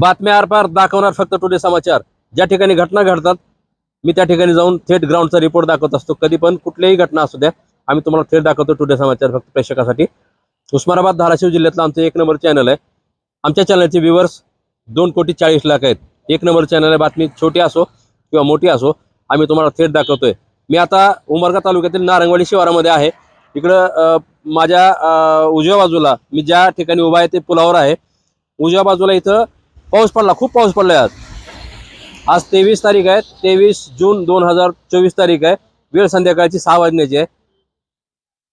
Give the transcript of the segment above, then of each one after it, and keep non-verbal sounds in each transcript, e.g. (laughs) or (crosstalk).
बातम्या आरपार दाखवणार फक्त टुडे समाचार. ज्या ठिकाणी घटना घडतात मी त्या ठिकाणी जाऊन थेट ग्राउंडचा रिपोर्ट दाखवत असतो. कधी पण कुठल्याही घटना असू द्या आम्ही तुम्हाला थेट दाखवतो टुडे समाचार फक्त प्रेक्षकासाठी. उस्मानाबाद धाराशिव जिल्ह्यातलं आमचं एक नंबर चॅनल आहे. आमच्या चॅनलचे व्ह्युअर्स दोन कोटी चाळीस लाख आहेत. एक नंबर चॅनल आहे बातमी छोटी असो किंवा मोठी असो आम्ही तुम्हाला थेट दाखवतोय. मी आता उमरगा तालुक्यातील नारंगवाडी शिवारामध्ये आहे. इकडं माझ्या उजव्या बाजूला मी ज्या ठिकाणी उभा आहे ते पुलावर आहे. उजव्या बाजूला इथं पाऊस पडला खूप पाऊस पडलाय आज. आज तेवीस तारीख आहे तेवीस जून दोन हजार चोवीस तारीख आहे. वेळ संध्याकाळची सहा वाजण्याची आहे.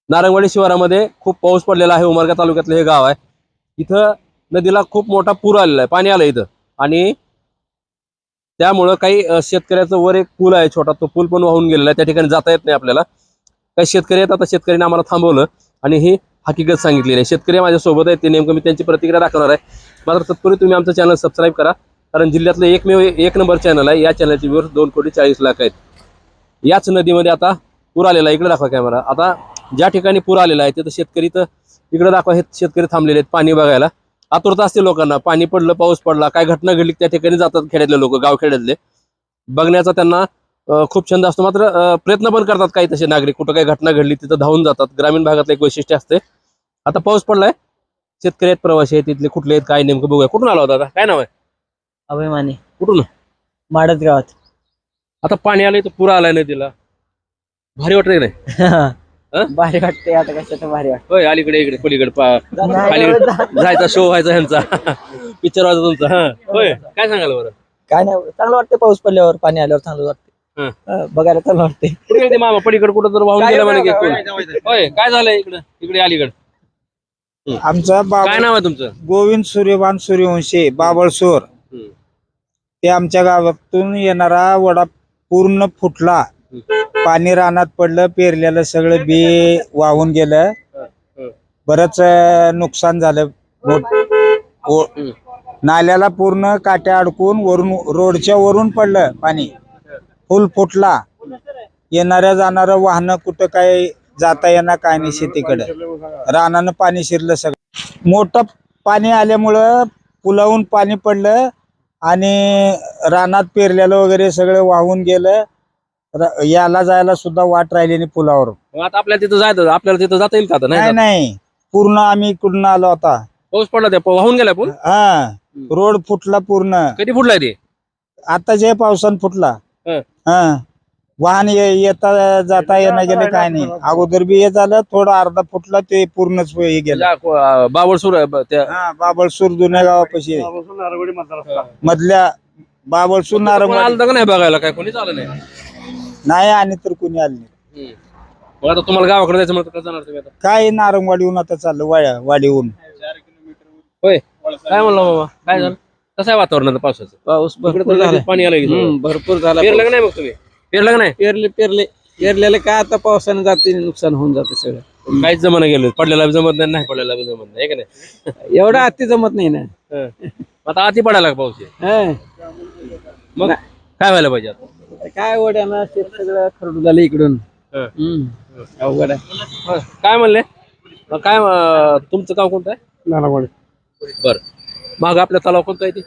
नारंगवाडी शिवारामध्ये खूप पाऊस पडलेला आहे उमरगा तालुक्यातलं हे गाव आहे. इथं नदीला खूप मोठा पूर आलेला आहे पाणी आलं इथं. आणि त्यामुळं काही शेतकऱ्याचं वर एक पूल आहे छोटा तो पूल पण वाहून गेलेला आहे त्या ठिकाणी जाता येत नाही आपल्याला. काही शेतकरी आहेत आता शेतकऱ्यांनी आम्हाला थांबवलं. आणि ही हकीकत सांगितलेली आहे. शेतकरी माझ्यासोबत आहेत ते नेमकं मी त्यांची प्रतिक्रिया दाखवणार आहे. मात्र तत्पूर्वी तुम्ही आमचं चॅनल सबस्क्राईब करा कारण जिल्ह्यातलं एकमेव एक नंबर चॅनल आहे. या चॅनलचे व्ह्यूअर्स दोन कोटी चाळीस लाख आहेत. याच नदीमध्ये आता पूर आलेला आहे. इकडे दाखवा कॅमेरा आता ज्या ठिकाणी पूर आलेला आहे तिथं शेतकरी तर इकडे दाखवा हे शेतकरी थांबलेले आहेत पाणी बघायला. आतुरता असते लोकांना. पाणी पडलं पाऊस पडला काय घटना घडली त्या ठिकाणी जातात खेड्यातले लोक गाव खेड्यातले बघण्याचा त्यांना खूप छंद असतो. मात्र प्रयत्न पण करतात काही तसे नागरिक. कुठं काही घटना घडली तिथं धावून जातात. ग्रामीण भागातलं एक वैशिष्ट्य असते. आता पाऊस पडलाय. शेतकरी आहेत प्रवासी आहेत तिथले कुठले आहेत काय नेमकं बघूया. कुठून आला होता आता? काय नाव आहे? अभिमानी. कुठून? माडत गावात. आता पाणी आलंय तर पुरा आलाय नदीला. भारी वाटतंय की नाही? (laughs) भारी वाटते आता कशाचं भारी वाटत होय अलीकडे इकडे पलीकडे पा खाली जायचा शो व्हायचा ह्यांचा पिक्चर (laughs) व्हायचा तुमचा. हा. होय काय सांगाल बरं? काय नाही चांगलं वाटतं पाऊस पडल्यावर पाणी आल्यावर चांगलं वाटतं बघायला चांगलं वाटते. कुठे गेले ते मामा? पलीकडे कुठं तर वाहून काय गेला म्हणे की? काय कोण? होय काय झालंय इकडे? इकडे अलीकडे. आमचा बाब काय नाव आहे तुमचं? गोविंद सूर्यवान सूर्यवंशी बाबळसोर. हम्म. ते आमच्या गावातून येणारा वडा पूर्ण फुटला. पाणी रानात पडलं पेरलेलं सगळं बी वाहून गेलं. हं. बरंच अं, नुकसान झालं. मोठ- ओ- हम्म. नाल्याला पूर्ण काट्या अडकून वरून रोडच्या वरून पडलं पाणी. फुल फुटला. येणाऱ्या जाणारं वाहनं कुठं काय जाता येणार काय नाही शेतीकडे. रानानं पाणी शिरलं सगळं. मोठं पाणी आल्यामुळं पुलावून पाणी पडलं आणि रानात पेरलेलं वगैरे सगळं वाहून गेलं. र- याला जायला सुद्धा वाट राहिली नाही पुलावर मग आता आपल्याला तिथं जायचं आपल्याला तिथं जाता येईल का आता? नाही नाही जात? नाही. पूर्ण आम्ही इकडून आलो होता पाऊस पडला त्या वाहून गेला पूल? हा. रोड फुटला पूर्ण. कधी फुटलाय ते? आता जे पावसानं फुटला. हं. हा. वाहन ये- येता जाता येणं गेलं काय नाही. अगोदर बी हे झालं थोडं अर्धा फुटला ते पूर्णच हे गेलं. बावळसूर आहे त्या हा बाबळसूर जुन्या गावापाशी मधल्या बाबळसूर कोण नारंग आलं का नाही बघायला? काय कोणीच आलं नाही? नाही आणि तर कोणी आले नाही. हम्म. मग आता तुम्हाला गावाकडे जायचं म्हणतो कसं जाणार तुम्ही आता? काय नारंगवाडीहून आता चाललं वाड्या वाडीहून. होय. काय म्हणलं बाबा काय झालं? कसं आहे वातावरण आता पावसाचं? पाऊस इकडे भरपूर तर झाला. पाणी आलं की. भरपूर झाला पेरलं का नाही मग तुम्ही? पेरलं का नाही? पेरले पेरले. पेरलेले काय आता पावसाने जाते नुकसान होऊन जाते सगळं. काहीच जमाना गेलं. पडलेला बी जमत नाही नाही पडलेला बी जमत नाही हे का नाही? एवढं अति जमत नाही ना. हं. आता आधी पडायला का पाऊस. हे? हं. मग काय व्हायला पाहिजे आता? आता काय ओढ्यानं शेत सगळं खरडू झालं इकडून. हं. हम्म. अवघड आहे. हं. काय म्हणले? मग काय अं, तुमचं गाव कोणतं आहे? नारायणवाडी बर. मग आपल्या तलाव कोणतं आहे ते?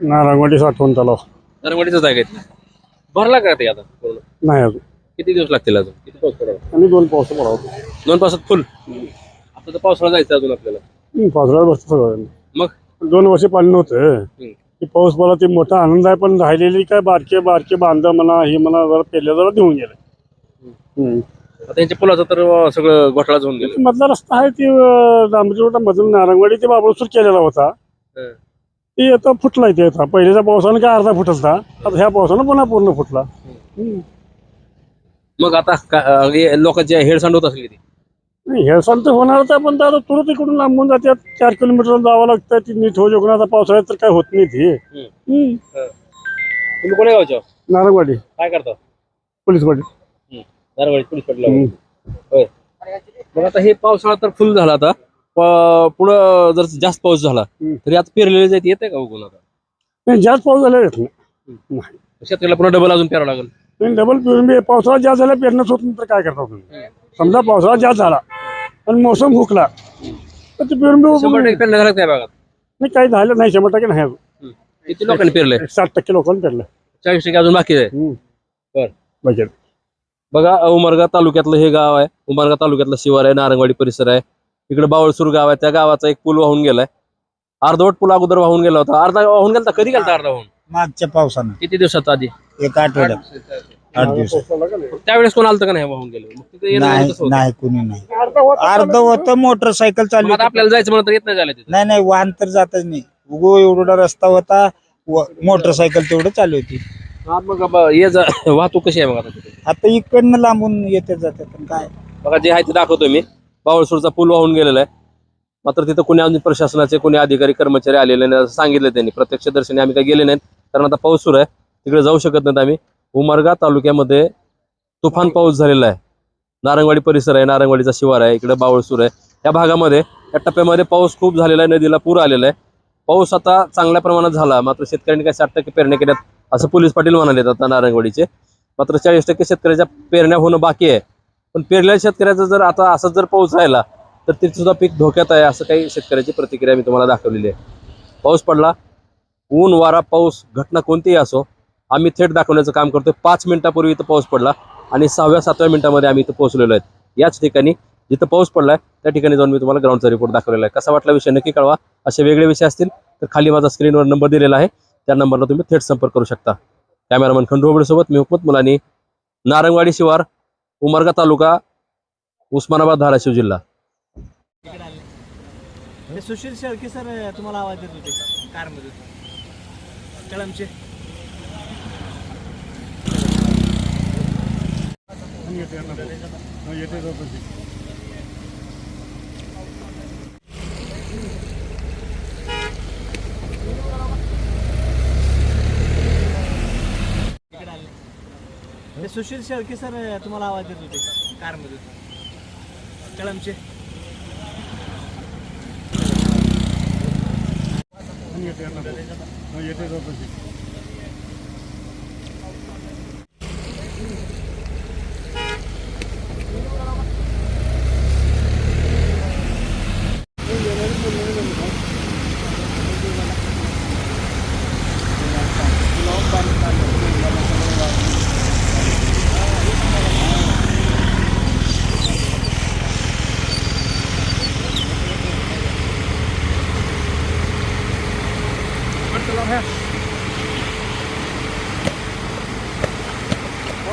नारायणवाडी साठवण तलाव. नरवडीचंच आहे का? भरला का ते आता पूर्ण? नाही अजून. किती दिवस लागतील अजून? किती पाऊस पडावा आणि दोन पावसा पडावं. दोन पावसात फुल आता तर पावसाळा जायचं अजून आपल्याला. पावसाळ्यात बसतं सगळं. मग? दोन वर्ष पाणी नव्हतं की पाऊस पडला ते मोठा आनंद आहे पण राहिलेली काय बारके बारके बांध म्हणा हे म्हणा जरा पेरल्या जरा देऊन गेले. हम्म. आता त्यांच्या पुलाचं तर अं, सगळं घोटाळाच होऊन गेलं. मधला रस्ता आहे ते डांबरीचा मधून नारंगवाडी ते बाबळसूर केलेला होता. ते आता फुटलाय ते आता. पहिल्याच्या पावसानं काय अर्धा फुटलता आता ह्या पावसानं पुन्हा पूर्ण फुटला. हम्म. मग आता का- हे लोकांची हेडसांड होत असली ती? नाही, तर होणारच आहे पण ते आता तुरंत इकडून लांबून जातात चार किलोमीटर जावं लागतं ती नीट हो जोगून आता पावसाळ्यात तर काय होत नाही ते. हम्म. तुम्ही कोण्या गावच्या नारंगवाडी. काय करता? पोलीस पाटील नारवाडी पोलीस हम्म. होय. मग आता हे पावसाळा तर फुल झाला आता. पुढं जर जास्त पाऊस झाला. तरी आता पेरलेले जायचे येते का उगून आता? नाही जास्त पाऊस झाला येत नाही. नाही शेतकऱ्याला पुन्हा डबल अजून पेरावं लागेल. नाही, डबल पेरून बी पावसाळा जास्त झाला पेरणंच होत नाही तर काय करता तुम्ही? समजा पावसाळा जास्त झाला आणि मोसम हुकला तर ते पेरून बी शंभर टक्के पेरण्या झाल्या काय भागात? नाही काही झालं नाही शंभर टक्के नाही अजून. किती लोकांनी पेरलंय? एक साठ टक्के लोकांनी पेरलं चाळीस टक्के अजून बाकी आहे. हम्म. बर. बघेल बघा उमरगा तालुक्यातलं हे गाव आहे. उमरगा तालुक्यातलं शिवार आहे नारंगवाडी परिसर आहे. इकडे बावळसूर गाव आहे त्या गावाचा एक पूल वाहून गेलाय. अर्धवट पूल अगोदर वाहून गेला होता. अर्धा वाहून गेला कधी गेला अर्धा वाहून? मागच्या पावसानं. किती दिवसात आधी? एक आठवड्यात. आठ दिवस. त्यावेळेस कोण आलं का नाही वाहून गेलं? मग तिथे येणं नाही कसं होतं? नाही कुणी नाही. अर्ध होतं मोटरसायकल मग चालू आता आपल्याला जायचं म्हणलं तर येत नाही झालं तिथे. नाही नाही वाहन तर जातच नाही. उगो एवढा रस्ता होता व- मोटरसायकल तेवढं चालू होती. हा, मग ब- ये जा वाहतूक कशी आहे मग आता तिथे? आता इकडनं लांबून येते जाते पण काय? बघा जे आहे ते दाखवतो मी. बावळसूरचा पूल वाहून गेलेला आहे. मात्र तिथं कोणी अजून प्रशासनाचे कोणी अधिकारी कर्मचारी आलेले नाही असं सांगितलं त्यांनी. प्रत्यक्ष दर्शनी आम्ही काही गेले नाहीत. कारण आता पाऊस सुरू आहे. तिकडे जाऊ शकत नाहीत आम्ही. उमरगा तालुक्यामध्ये तुफान पाऊस झालेला आहे. नारंगवाडी परिसर आहे. नारंगवाडीचा शिवार आहे. इकडे बावळसूर आहे. या भागामध्ये या टप्प्यामध्ये पाऊस खूप झालेला आहे. नदीला पूर आलेला आहे. पाऊस आता चांगल्या प्रमाणात झाला. मात्र शेतकऱ्यांनी काही साठ टक्के पेरण्या केल्यात असं पोलीस पाटील म्हणाले आता नारंगवाडीचे. मात्र चाळीस टक्के शेतकऱ्याच्या पेरण्या होणं बाकी आहे. पण पेरलेल्या शेतकऱ्याचं जर आता असंच जर पाऊस राहिला तर ते सुद्धा पीक धोक्यात आहे असं काही शेतकऱ्याची प्रतिक्रिया मी तुम्हाला दाखवलेली आहे. पाऊस पडला ऊन वारा पाऊस घटना कोणतीही असो आम्ही थेट दाखवण्याचं काम करतोय. पाच मिनिटापूर्वी इथं पाऊस पडला आणि सहाव्या सातव्या मिनिटामध्ये आम्ही इथं पोहोचलेलो आहेत. याच ठिकाणी जिथं पाऊस पडलाय त्या ठिकाणी जाऊन मी तुम्हाला ग्राउंडचा रिपोर्ट दाखवलेला आहे. कसा वाटला विषय नक्की कळवा. असे वेगळे विषय असतील तर खाली माझा स्क्रीनवर नंबर दिलेला आहे. त्या नंबरला तुम्ही थेट संपर्क करू शकता. कॅमेरामन खंडू सोबत मी हुकमत मुलानी. नारंगवाडी शिवार. उमरगा तालुका उस्मानाबाद धाराशिव जिल्हा. हे सुशील शेळके सर तुम्हाला आवाज़ देत होते कारमध्ये. कळमचे हे सुशील शेळके सर तुम्हाला आवाज देत होते. कारमध्ये. कळमचे